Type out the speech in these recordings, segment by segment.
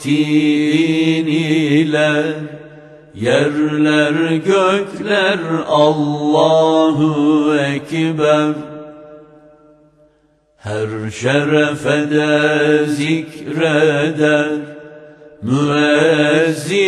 vaktin ile yerler gökler Allahu Ekber. Her şerefede zikreder Müezzinler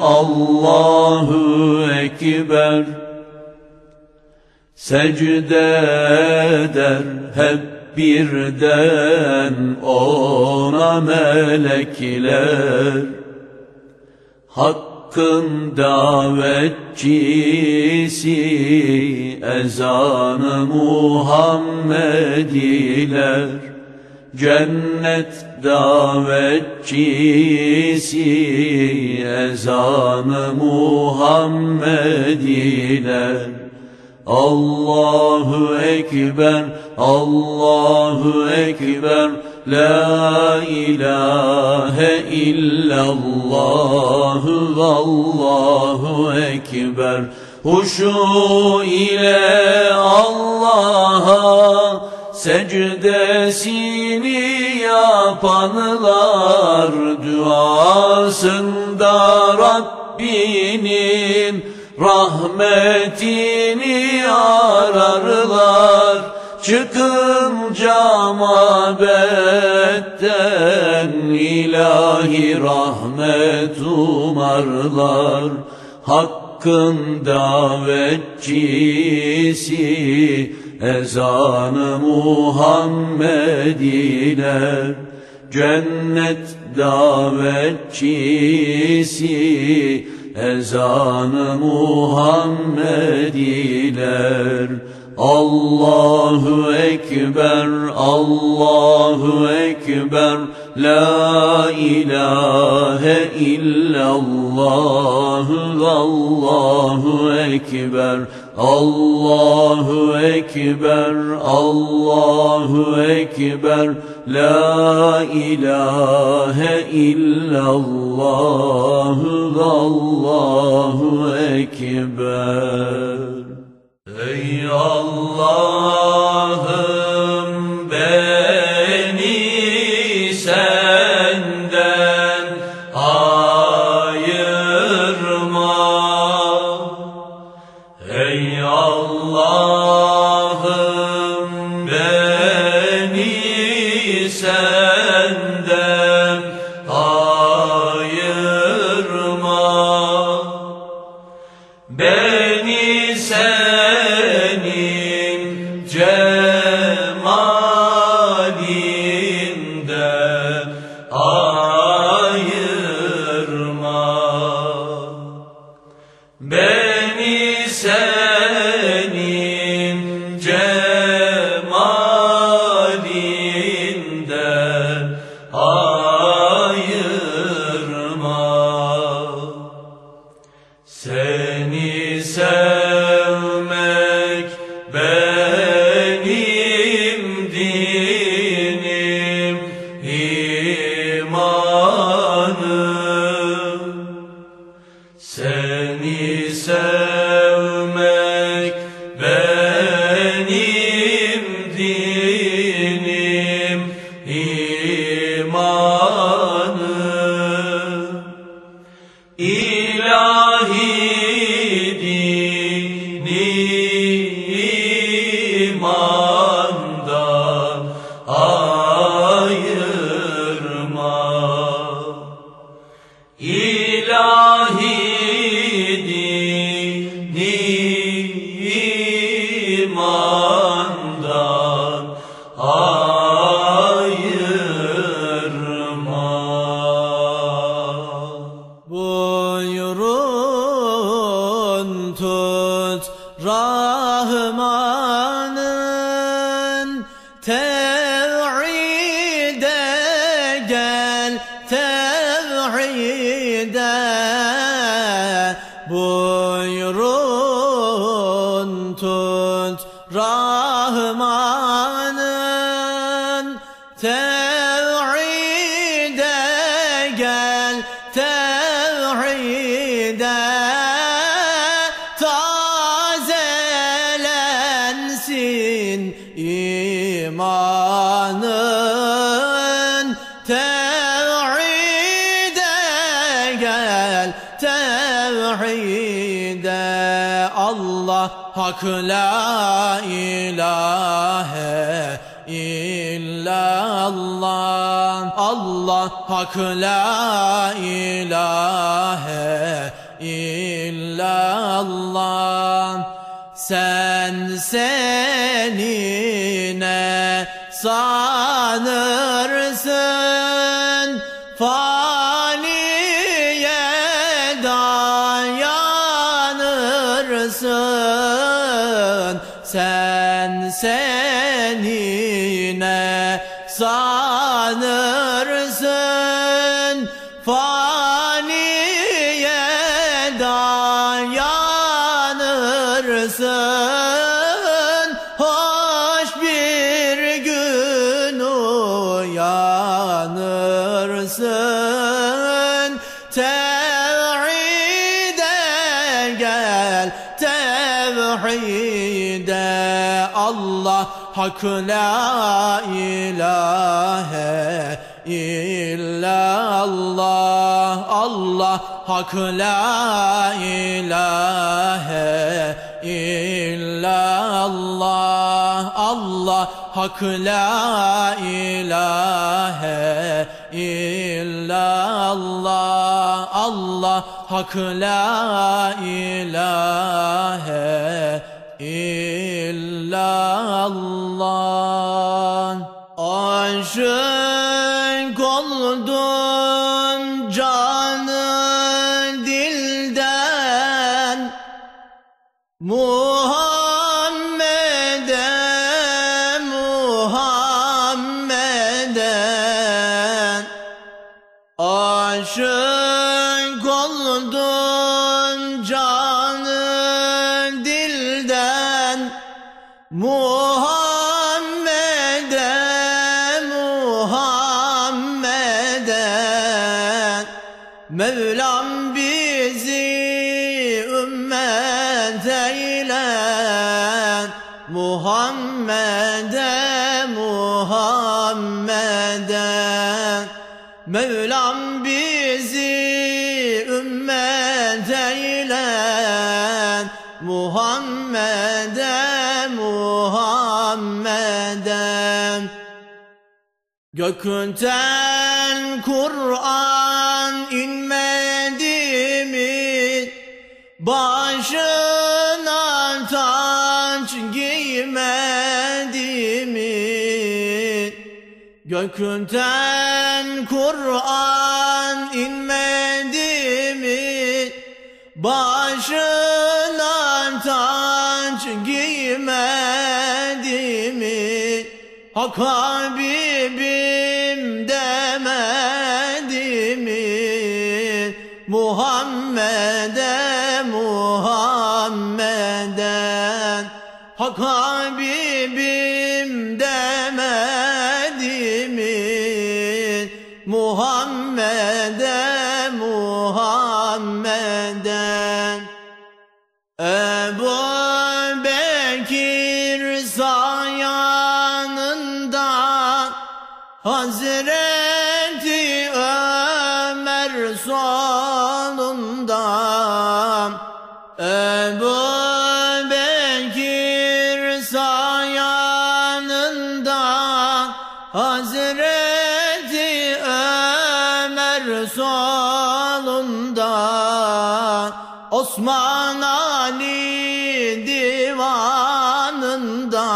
Allahu Ekber. Secde eder hep birden ona melekler. Hakkın davetçisi ezanı Muhammediler. Cennet davetçisi ezanı Muhammediler Allahu Ekber, Allahu Ekber, La ilahe illallah, Allahu Ekber. Huşu ile Allah'a secdesini yapanlar duasında Rabbinin rahmetini ararlar Çıkınca mabetten ilahi rahmet umarlar Hakkın davetçisi ezanı Muhammediler Cennet davetçisi ezanı Muhammediler Allahu Ekber, Allahu Ekber, La ilahe illallah, Allahu Ekber, Allahu Ekber, Allahu Ekber, La ilahe illallah, Allahu Ekber. Ey Allah'ım Seni sevmek benim dinim imanım ilahi dini imandan ayırma. Tevhide buyurun tut Rahman'ın tevhide gel tevhide tazelensin imanın hak la ilahe illallah. Allah hak la ilahe illallah. Sen senine sanırsın dayanırsın hoş bir gün uyanırsın. Tevhide gel tevhide Allah hak la ilahe illallah. Allah hak la ilahe illallah Allah hak la ilahe illallah Allah hak la ilahe illallah. Aşık oldum Muhammed'e Muhammed'e Gökten Kur'an inmedi mi? Başına taç giymedi mi? Gökten Kur'an inmedi mi? Başına taç giymedi mi? Hak Habibim demedi mi? Muhammed'e Muhammed'e Hak Habibim demedi mi? Muhammed'e Muhammed'e Hazreti Ömer solunda Osman Ali divanında.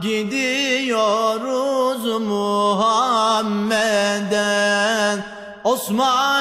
Gidiyoruz Muhammed'e Osman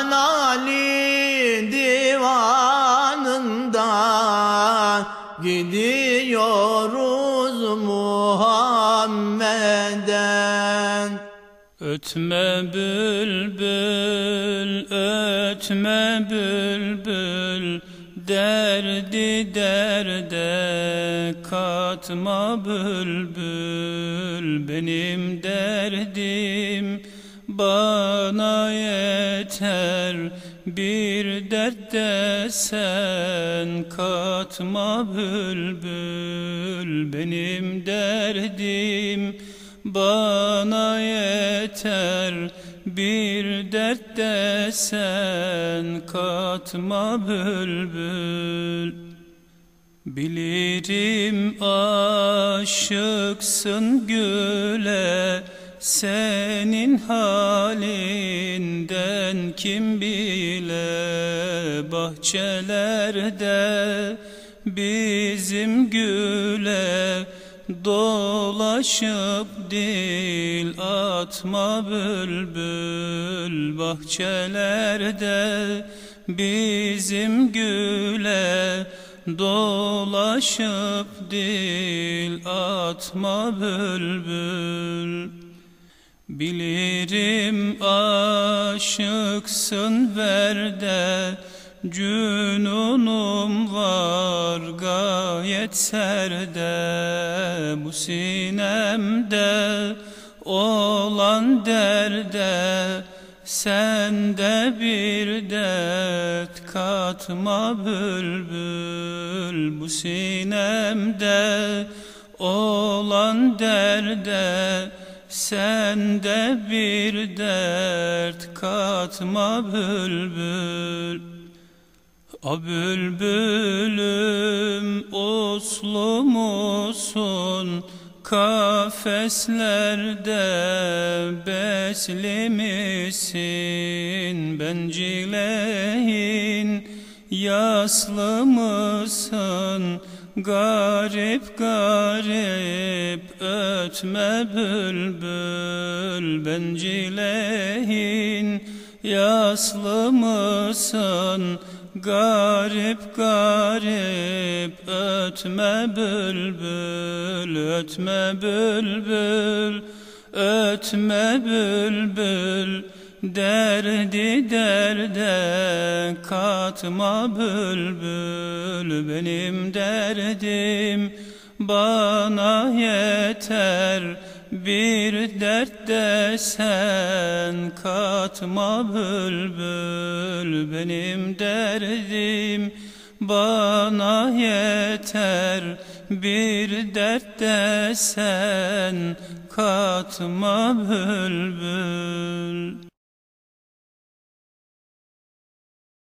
Ötme bülbül, ötme bülbül, derdi derde katma bülbül. Benim derdim bana yeter, bir dert de sen katma bülbül. Benim derdim bana yeter bir dert de sen katma bülbül. Bilirim aşıksın güle senin halinden kim bile bahçelerde bizim güle Dolaşıp dil atma bülbül bahçelerde. Bizim güle dolaşıp dil atma bülbül. Bilirim aşıksın verde Cünunum var gayet serde Bu sinemde olan derde Sende bir dert katma bülbül Bu sinemde olan derde Sende bir dert katma bülbül A bülbülüm uslu musun? Kafeslerde besli misin? Bencileyin yaslı mısın? Garip garip ötme bülbül. Bencileyin yaslı mısın Garip garip ötme bülbül Ötme bülbül ötme bülbül. Derdi derde katma bülbül Benim derdim bana yeter bir dert de sen katma bülbül Benim derdim. Bana yeter Bir dert de sen katma bülbül